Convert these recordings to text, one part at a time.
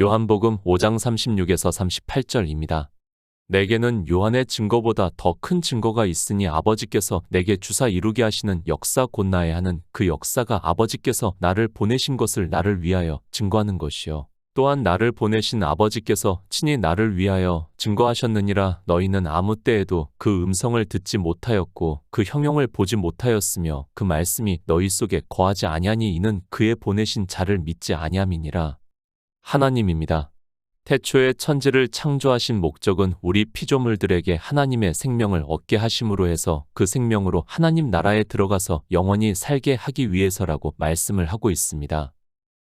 요한복음 5장 36에서 38절입니다. 내게는 요한의 증거보다 더 큰 증거가 있으니 아버지께서 내게 주사 이루게 하시는 역사 곧 나의 하는 그 역사가 아버지께서 나를 보내신 것을 나를 위하여 증거하는 것이요. 또한 나를 보내신 아버지께서 친히 나를 위하여 증거하셨느니라 너희는 아무 때에도 그 음성을 듣지 못하였고 그 형용을 보지 못하였으며 그 말씀이 너희 속에 거하지 아니하니 이는 그의 보내신 자를 믿지 아니함이니라. 하나님입니다. 태초에 천지를 창조하신 목적은 우리 피조물들에게 하나님의 생명을 얻게 하심으로 해서 그 생명으로 하나님 나라에 들어가서 영원히 살게 하기 위해서라고 말씀을 하고 있습니다.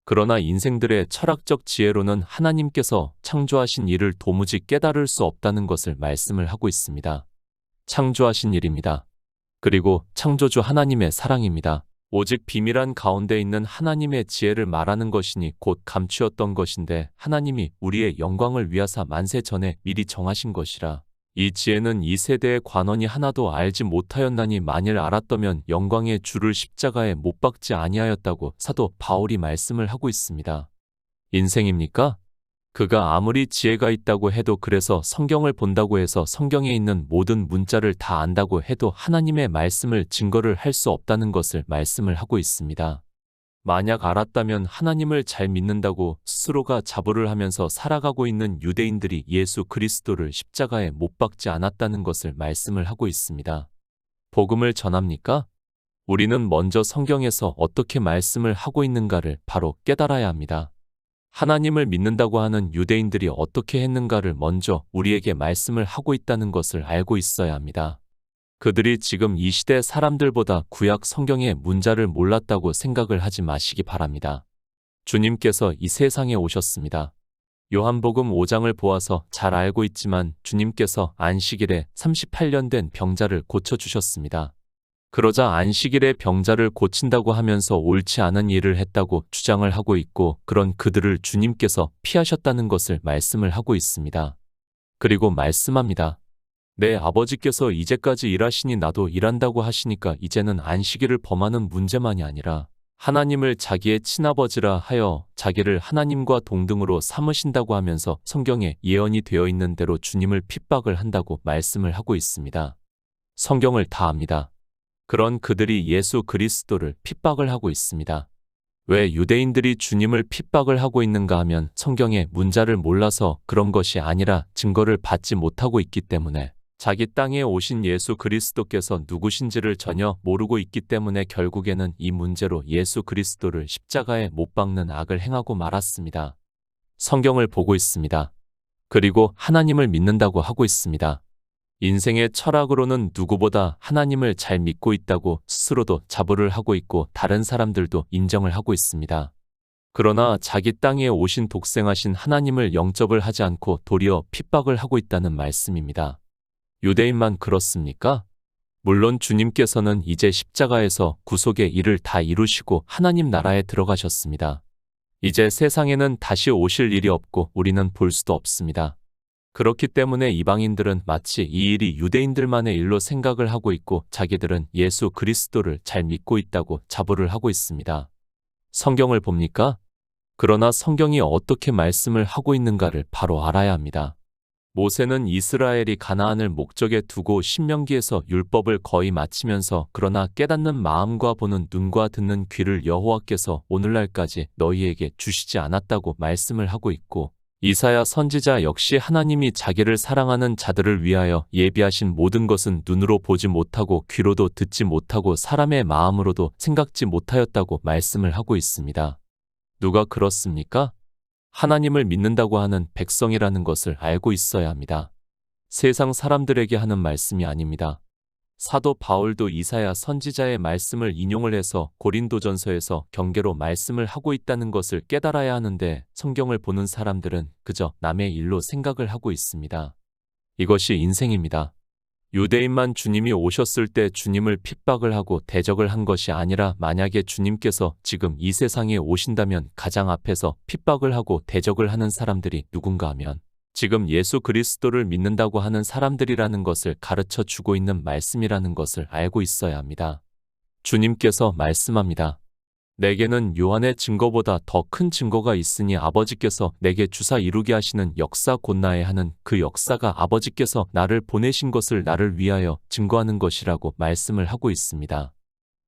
그러나 인생들의 철학적 지혜로는 하나님께서 창조하신 일을 도무지 깨달을 수 없다는 것을 말씀을 하고 있습니다. 창조하신 일입니다. 그리고 창조주 하나님의 사랑입니다. 오직 비밀한 가운데 있는 하나님의 지혜를 말하는 것이니 곧 감추었던 것인데 하나님이 우리의 영광을 위하사 만세 전에 미리 정하신 것이라. 이 지혜는 이 세대의 관원이 하나도 알지 못하였나니 만일 알았더면 영광의 주를 십자가에 못 박지 아니하였다고 사도 바울이 말씀을 하고 있습니다. 인생입니까? 그가 아무리 지혜가 있다고 해도 그래서 성경을 본다고 해서 성경에 있는 모든 문자를 다 안다고 해도 하나님의 말씀을 증거를 할 수 없다는 것을 말씀을 하고 있습니다. 만약 알았다면 하나님을 잘 믿는다고 스스로가 자부를 하면서 살아가고 있는 유대인들이 예수 그리스도를 십자가에 못 박지 않았다는 것을 말씀을 하고 있습니다. 복음을 전합니까? 우리는 먼저 성경에서 어떻게 말씀을 하고 있는가를 바로 깨달아야 합니다. 하나님을 믿는다고 하는 유대인들이 어떻게 했는가를 먼저 우리에게 말씀을 하고 있다는 것을 알고 있어야 합니다. 그들이 지금 이 시대 사람들보다 구약 성경의 문자를 몰랐다고 생각을 하지 마시기 바랍니다. 주님께서 이 세상에 오셨습니다. 요한복음 5장을 보아서 잘 알고 있지만 주님께서 안식일에 38년 된 병자를 고쳐주셨습니다. 그러자 안식일에 병자를 고친다고 하면서 옳지 않은 일을 했다고 주장을 하고 있고 그런 그들을 주님께서 피하셨다는 것을 말씀을 하고 있습니다. 그리고 말씀합니다. 내 아버지께서 이제까지 일하시니 나도 일한다고 하시니까 이제는 안식일을 범하는 문제만이 아니라 하나님을 자기의 친아버지라 하여 자기를 하나님과 동등으로 삼으신다고 하면서 성경에 예언이 되어 있는 대로 주님을 핍박을 한다고 말씀을 하고 있습니다. 성경을 다 압니다. 그런 그들이 예수 그리스도를 핍박을 하고 있습니다. 왜 유대인들이 주님을 핍박을 하고 있는가 하면 성경의 문자를 몰라서 그런 것이 아니라 증거를 받지 못하고 있기 때문에 자기 땅에 오신 예수 그리스도께서 누구신지를 전혀 모르고 있기 때문에 결국에는 이 문제로 예수 그리스도를 십자가에 못 박는 악을 행하고 말았습니다. 성경을 보고 있습니다. 그리고 하나님을 믿는다고 하고 있습니다. 인생의 철학으로는 누구보다 하나님을 잘 믿고 있다고 스스로도 자부를 하고 있고 다른 사람들도 인정을 하고 있습니다. 그러나 자기 땅에 오신 독생하신 하나님을 영접을 하지 않고 도리어 핍박을 하고 있다는 말씀입니다. 유대인만 그렇습니까? 물론 주님께서는 이제 십자가에서 구속의 일을 다 이루시고 하나님 나라에 들어가셨습니다. 이제 세상에는 다시 오실 일이 없고 우리는 볼 수도 없습니다. 그렇기 때문에 이방인들은 마치 이 일이 유대인들만의 일로 생각을 하고 있고 자기들은 예수 그리스도를 잘 믿고 있다고 자부를 하고 있습니다. 성경을 봅니까? 그러나 성경이 어떻게 말씀을 하고 있는가를 바로 알아야 합니다. 모세는 이스라엘이 가나안을 목적에 두고 신명기에서 율법을 거의 마치면서 그러나 깨닫는 마음과 보는 눈과 듣는 귀를 여호와께서 오늘날까지 너희에게 주시지 않았다고 말씀을 하고 있고 이사야 선지자 역시 하나님이 자기를 사랑하는 자들을 위하여 예비하신 모든 것은 눈으로 보지 못하고 귀로도 듣지 못하고 사람의 마음으로도 생각지 못하였다고 말씀을 하고 있습니다. 누가 그렇습니까? 하나님을 믿는다고 하는 백성이라는 것을 알고 있어야 합니다. 세상 사람들에게 하는 말씀이 아닙니다. 사도 바울도 이사야 선지자의 말씀을 인용을 해서 고린도전서에서 경계로 말씀을 하고 있다는 것을 깨달아야 하는데 성경을 보는 사람들은 그저 남의 일로 생각을 하고 있습니다. 이것이 인생입니다. 유대인만 주님이 오셨을 때 주님을 핍박을 하고 대적을 한 것이 아니라 만약에 주님께서 지금 이 세상에 오신다면 가장 앞에서 핍박을 하고 대적을 하는 사람들이 누군가 하면 지금 예수 그리스도를 믿는다고 하는 사람들이라는 것을 가르쳐 주고 있는 말씀이라는 것을 알고 있어야 합니다. 주님께서 말씀합니다. 내게는 요한의 증거보다 더 큰 증거가 있으니 아버지께서 내게 주사 이루게 하시는 역사 곧 나에 하는 그 역사가 아버지께서 나를 보내신 것을 나를 위하여 증거하는 것이라고 말씀을 하고 있습니다.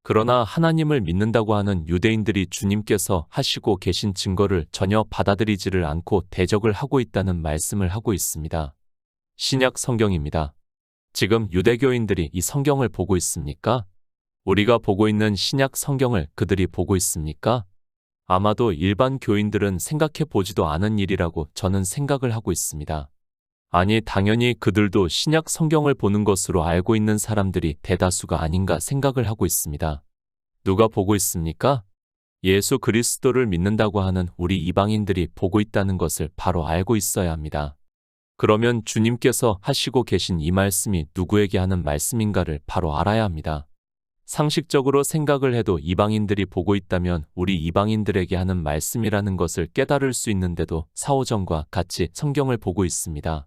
그러나 하나님을 믿는다고 하는 유대인들이 주님께서 하시고 계신 증거를 전혀 받아들이지를 않고 대적을 하고 있다는 말씀을 하고 있습니다. 신약 성경입니다. 지금 유대교인들이 이 성경을 보고 있습니까? 우리가 보고 있는 신약 성경을 그들이 보고 있습니까? 아마도 일반 교인들은 생각해 보지도 않은 일이라고 저는 생각을 하고 있습니다. 아니, 당연히 그들도 신약 성경을 보는 것으로 알고 있는 사람들이 대다수가 아닌가 생각을 하고 있습니다. 누가 보고 있습니까? 예수 그리스도를 믿는다고 하는 우리 이방인들이 보고 있다는 것을 바로 알고 있어야 합니다. 그러면 주님께서 하시고 계신 이 말씀이 누구에게 하는 말씀인가를 바로 알아야 합니다. 상식적으로 생각을 해도 이방인들이 보고 있다면 우리 이방인들에게 하는 말씀이라는 것을 깨달을 수 있는데도 사오정과 같이 성경을 보고 있습니다.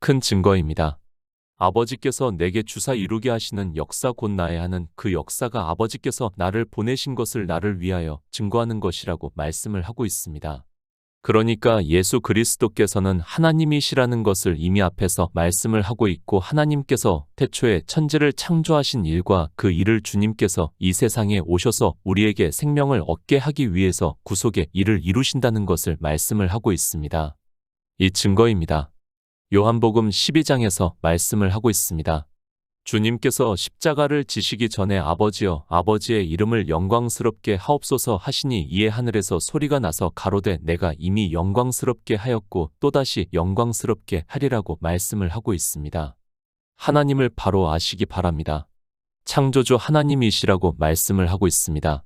큰 증거입니다. 아버지께서 내게 주사 이루게 하시는 역사 곧 나에 하는 그 역사가 아버지께서 나를 보내신 것을 나를 위하여 증거하는 것이라고 말씀을 하고 있습니다. 그러니까 예수 그리스도께서는 하나님이시라는 것을 이미 앞에서 말씀을 하고 있고 하나님께서 태초에 천지를 창조하신 일과 그 일을 주님께서 이 세상에 오셔서 우리에게 생명을 얻게 하기 위해서 구속의 일을 이루신다는 것을 말씀을 하고 있습니다. 이 증거입니다. 요한복음 12장에서 말씀을 하고 있습니다. 주님께서 십자가를 지시기 전에 아버지여 아버지의 이름을 영광스럽게 하옵소서 하시니 이에 하늘에서 소리가 나서 가로되 내가 이미 영광스럽게 하였고 또다시 영광스럽게 하리라고 말씀을 하고 있습니다. 하나님을 바로 아시기 바랍니다. 창조주 하나님이시라고 말씀을 하고 있습니다.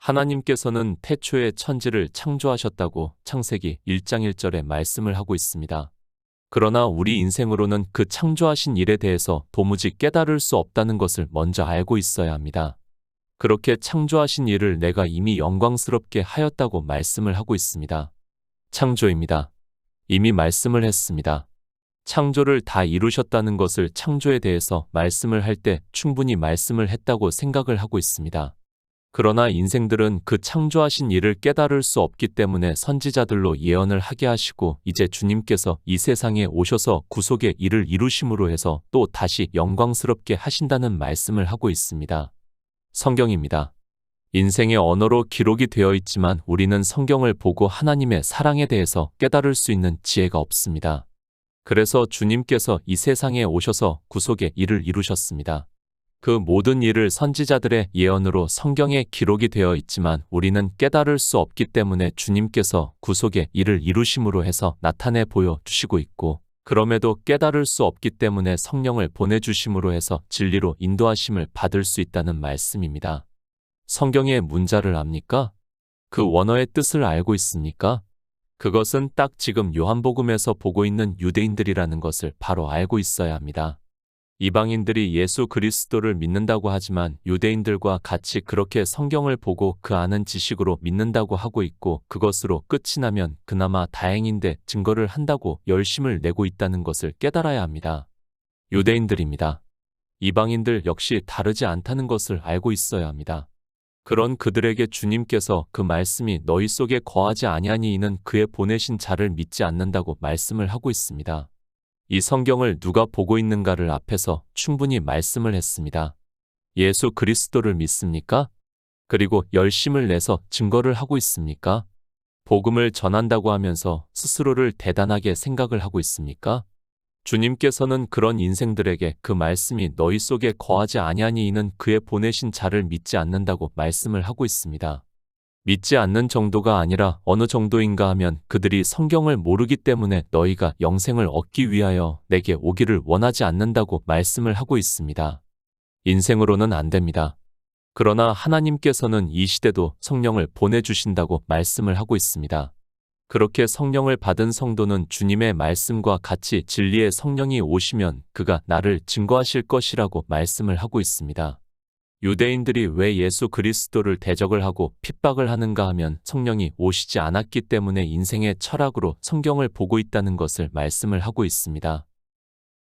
하나님께서는 태초에 천지를 창조하셨다고 창세기 1장 1절에 말씀을 하고 있습니다. 그러나 우리 인생으로는 그 창조하신 일에 대해서 도무지 깨달을 수 없다는 것을 먼저 알고 있어야 합니다. 그렇게 창조하신 일을 내가 이미 영광스럽게 하였다고 말씀을 하고 있습니다. 창조입니다. 이미 말씀을 했습니다. 창조를 다 이루셨다는 것을 창조에 대해서 말씀을 할 때 충분히 말씀을 했다고 생각을 하고 있습니다. 그러나 인생들은 그 창조하신 일을 깨달을 수 없기 때문에 선지자들로 예언을 하게 하시고 이제 주님께서 이 세상에 오셔서 구속의 일을 이루심으로 해서 또 다시 영광스럽게 하신다는 말씀을 하고 있습니다. 성경입니다. 인생의 언어로 기록이 되어 있지만 우리는 성경을 보고 하나님의 사랑에 대해서 깨달을 수 있는 지혜가 없습니다. 그래서 주님께서 이 세상에 오셔서 구속의 일을 이루셨습니다. 그 모든 일을 선지자들의 예언으로 성경에 기록이 되어 있지만 우리는 깨달을 수 없기 때문에 주님께서 구속의 일을 이루심으로 해서 나타내 보여 주시고 있고 그럼에도 깨달을 수 없기 때문에 성령을 보내주심으로 해서 진리로 인도하심을 받을 수 있다는 말씀입니다. 성경의 문자를 압니까? 그 원어의 뜻을 알고 있습니까? 그것은 딱 지금 요한복음에서 보고 있는 유대인들이라는 것을 바로 알고 있어야 합니다. 이방인들이 예수 그리스도를 믿는다고 하지만 유대인들과 같이 그렇게 성경을 보고 그 아는 지식으로 믿는다고 하고 있고 그것으로 끝이 나면 그나마 다행인데 증거를 한다고 열심을 내고 있다는 것을 깨달아야 합니다. 유대인들입니다. 이방인들 역시 다르지 않다는 것을 알고 있어야 합니다. 그런 그들에게 주님께서 그 말씀이 너희 속에 거하지 아니하니 이는 그의 보내신 자를 믿지 않는다고 말씀을 하고 있습니다. 이 성경을 누가 보고 있는가를 앞에서 충분히 말씀을 했습니다. 예수 그리스도를 믿습니까? 그리고 열심을 내서 증거를 하고 있습니까? 복음을 전한다고 하면서 스스로를 대단하게 생각을 하고 있습니까? 주님께서는 그런 인생들에게 그 말씀이 너희 속에 거하지 아니하니 이는 그의 보내신 자를 믿지 않는다고 말씀을 하고 있습니다. 믿지 않는 정도가 아니라 어느 정도인가 하면 그들이 성경을 모르기 때문에 너희가 영생을 얻기 위하여 내게 오기를 원하지 않는다고 말씀을 하고 있습니다. 인생으로는 안 됩니다. 그러나 하나님께서는 이 시대도 성령을 보내주신다고 말씀을 하고 있습니다. 그렇게 성령을 받은 성도는 주님의 말씀과 같이 진리의 성령이 오시면 그가 나를 증거하실 것이라고 말씀을 하고 있습니다. 유대인들이 왜 예수 그리스도를 대적을 하고 핍박을 하는가 하면 성령이 오시지 않았기 때문에 인생의 철학으로 성경을 보고 있다는 것을 말씀을 하고 있습니다.